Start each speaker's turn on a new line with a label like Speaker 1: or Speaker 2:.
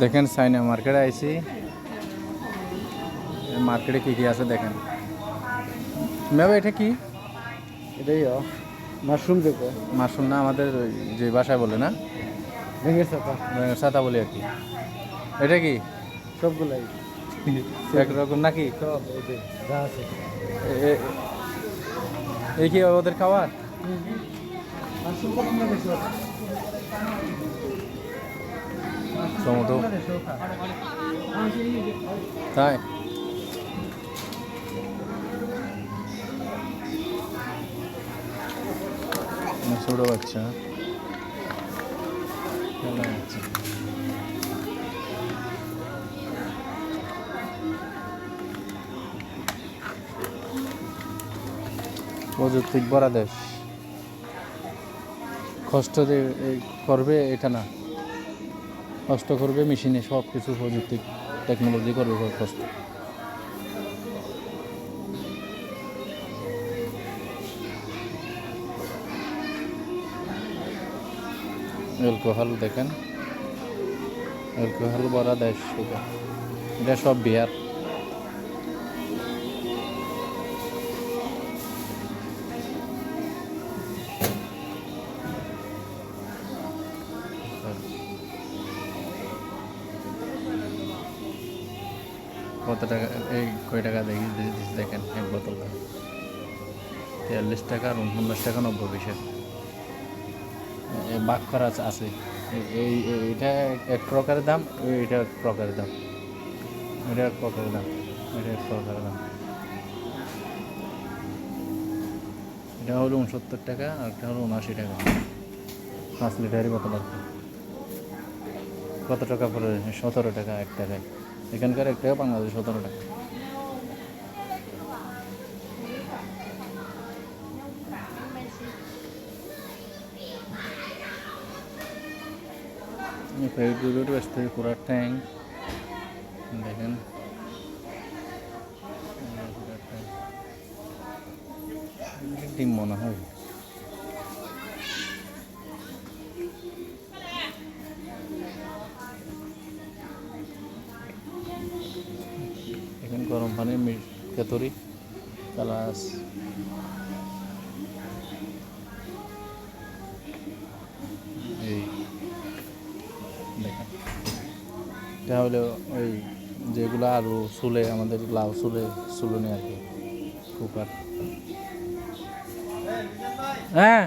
Speaker 1: দেখেন সাইনা মার্কেটে আইছি। মার্কেটে কি কি আছে দেখেন। ম্যাম এটা কি?
Speaker 2: এটাই মাশরুম দেখো
Speaker 1: মাশরুম না আমাদের যে ভাষায় বলে না?
Speaker 2: ভেঙে সাপা
Speaker 1: সাদা বলি আর কি। এটা কি?
Speaker 2: সবগুলাই।
Speaker 1: একরকম নাকি?
Speaker 2: সব এই
Speaker 1: কি ওদের খাবার?
Speaker 2: মাশরুম
Speaker 1: টমেটো তাই? বাচ্চা। প্রযুক্তিক বড়া দেশ কষ্ট করবে এটা না। কষ্ট করবে মেশিনে সব কিছু প্রযুক্তি টেকনোলজি করবে কষ্ট। অ্যালকোহল দেখেন। অ্যালকোহল বড়া দেশ এটা সব বিহার। কত টাকা, এই কয় টাকা দেখি দেখেন, এক বোতল তেয়াল্লিশ টাকা আর উনপঞ্চাশ টাকা নব্বই পয়সা। বাক করা আছে- এই- এটা এক প্রকারের দাম এটা এক প্রকারের দাম। এটা এক প্রকারের দাম, এটা এক প্রকারের দাম। এটা হলো উনসত্তর টাকা আর একটা হলো উনআশি টাকা। পাঁচ লিটারই বোতল আর কত টাকা পড়ে? সতেরো টাকা এক টাকায় এখানকার এক টাকা বাংলাদেশ সতেরো টাকা। পুরা দেখেন। ডিম মনে হয়। গরম পানি কেতরি প্লাস এই, দেখেন। এটা হলো ওই যেগুলো আলু চুলে আমাদের লাউ চুলে চুলনি আর কি, কুকার। হ্যাঁ?